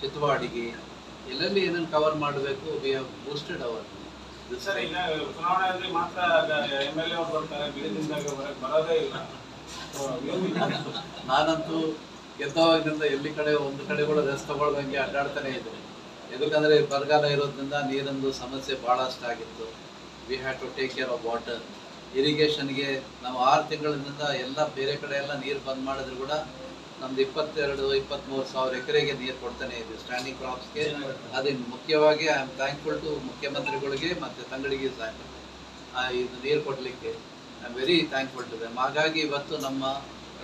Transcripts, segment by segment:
ಚಿತ್ತವಾಡಿಗೆ ಎಲ್ಲೆಲ್ಲಿ ಏನೇನು ಕವರ್ ಮಾಡಬೇಕು we have boosted our sir ಈಗ ಚುನಾವಣೆಯಲ್ಲಿ ಮಾತ್ರ ಎಂ ಎಲ್ ಎ ಅವ್ರು ಬರ್ತಾರೆ ಬರೋದೇ ಇಲ್ಲ. ನಾನಂತೂ ಗೆದ್ದವಾಗಿನಿಂದ ಎಲ್ಲಿ ಕಡೆ ಒಂದು ಕಡೆ ಕೂಡ ರೆಸ್ಟ್ ತಗೊಳ್ದಂಗೆ ಅಡ್ಡಾಡ್ತಾನೆ ಇದ್ದೆ. ಯಾಕಂದರೆ ಬರಗಾಲ ಇರೋದ್ರಿಂದ ನೀರಿಂದು ಸಮಸ್ಯೆ ಭಾಳಷ್ಟು ಆಗಿತ್ತು. We had to take care of water ಇರಿಗೇಷನ್ಗೆ ನಾವು ಆರು ತಿಂಗಳಿಂದ ಎಲ್ಲ ಬೇರೆ ಕಡೆ ಎಲ್ಲ ನೀರು ಬಂದ್ ಮಾಡಿದ್ರು ಕೂಡ ನಮ್ದು ಇಪ್ಪತ್ತೆರಡು ಇಪ್ಪತ್ತ್ಮೂರು ಸಾವಿರ ಎಕರೆಗೆ ನೀರು ಕೊಡ್ತಾನೆ ಇದೆ ಸ್ಟ್ಯಾಂಡಿಂಗ್ ಕ್ರಾಪ್ಸ್ಗೆ ಅದೇ ಮುಖ್ಯವಾಗಿ ಐ ಆಮ್ ಥ್ಯಾಂಕ್ಫುಲ್ ಟು ಮುಖ್ಯಮಂತ್ರಿಗಳಿಗೆ ಮತ್ತು ತಂಗಡಿಗೆ ಸಹ ಆ, ಇದು ನೀರು ಕೊಡಲಿಕ್ಕೆ. I am very thankful to them ಹಾಗಾಗಿ ಇವತ್ತು ನಮ್ಮ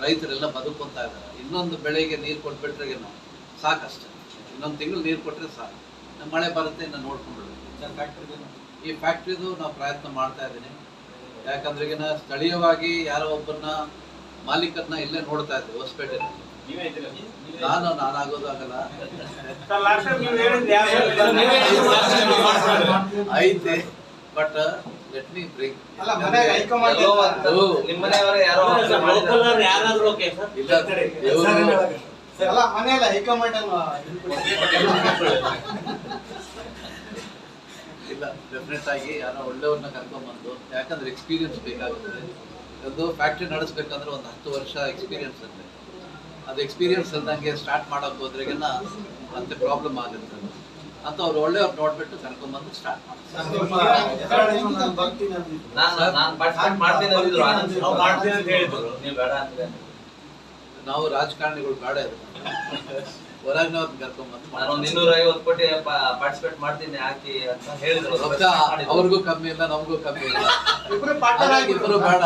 ರೈತರೆಲ್ಲ ಬದುಕೊಂತ ಇದ್ದಾರೆ. ಇನ್ನೊಂದು ಬೆಳೆಗೆ ನೀರು ಕೊಟ್ಬಿಟ್ರೆ ನಾವು ಸಾಕಷ್ಟೇ. ಇನ್ನೊಂದು ತಿಂಗಳು ನೀರು ಕೊಟ್ಟರೆ ಸಾಕು. ನಮ್ಮ ಮಳೆ ಬರುತ್ತೆ ನಾನು ನೋಡ್ಕೊಂಡ್ಬಿಡ್ಬೇಕು. ಈ ಫ್ಯಾಕ್ಟ್ರಿದು ನಾವು ಪ್ರಯತ್ನ ಮಾಡ್ತಾ ಇದ್ದೀನಿ. ಯಾಕಂದ್ರೆ ಸ್ಥಳೀಯವಾಗಿ ಯಾರೋ ಒಬ್ಬರನ್ನ ಮಾಲೀಕರನ್ನ ಇಲ್ಲೇ ನೋಡ್ತಾ ಇದ್ದೆ ಹೊಸಪೇಟೆ ನೀವೇ ಇದ್ದೀರಾ? ನಾನು ನಾನಾಗೋದಾಗಲ್ಲ. ಐತೆ ಬಟ್ ಲೆಟ್ ಮೀ ಅಲ್ವಾ ಇಲ್ಲ. ಡೆಫಿನೆಟ್ ಆಗಿ ಯಾರೋ ಒಳ್ಳೆಯವ್ರನ್ನ ಕರ್ಕೊಂಡ್ಬಂದು ಯಾಕಂದ್ರೆ ಎಕ್ಸ್ಪೀರಿಯನ್ಸ್ ಬೇಕಾಗುತ್ತೆ. ಒಂದು ಫ್ಯಾಕ್ಟ್ರಿ ನಡೆಸ್ಬೇಕಂದ್ರೆ ಒಂದು ಹತ್ತು ವರ್ಷ ಎಕ್ಸ್ಪೀರಿಯನ್ಸ್ ಇರುತ್ತೆ. ಅದು ಎಕ್ಸ್ಪೀರಿಯನ್ಸ್ ಇಲ್ದಂಗೆ ಸ್ಟಾರ್ಟ್ ಮಾಡೋಕೆ ಹೋದ್ರೆಗೆಲ್ಲ ಮತ್ತೆ ಪ್ರಾಬ್ಲಮ್ ಆಗುತ್ತೆ. ಅಂತ ಅವ್ರು ಒಳ್ಳೆಯವ್ರು ನೋಡ್ಬಿಟ್ಟು ಕರ್ಕೊಂಡ್ಬಂದು ಸ್ಟಾರ್ಟ್ ಮಾಡ್ತಾರೆ. ನಾನು ನಾನು ನಾನು ಪಾರ್ಟಿಸಿಪೇಟ್ ಮಾಡ್ತೀನಿ ಮಾಡ್ತೀನಿ ಅಂತ ಹೇಳಿದ್ರು. ನೀವು ಬೇಡ ಅಂತೀರ ನಾವು ರಾಜಕಾರಣಿಗಳು ಬೇಡ ನಾನು ಒಂದು ಇನ್ನೂರ ಐವತ್ತು ಕೋಟಿ ಪಾರ್ಟಿಸಿಪೇಟ್ ಮಾಡ್ತೀನಿ ಹಾಕಿ ಅಂತ ಹೇಳಿದ್ರು. ರೊಕ್ಕ ಅವ್ರಿಗೂ ಕಮ್ಮಿ ಇಲ್ಲ ನಮಗೂ ಕಮ್ಮಿ ಇಲ್ಲ. ಇಬ್ಬರು ಬೇಡ.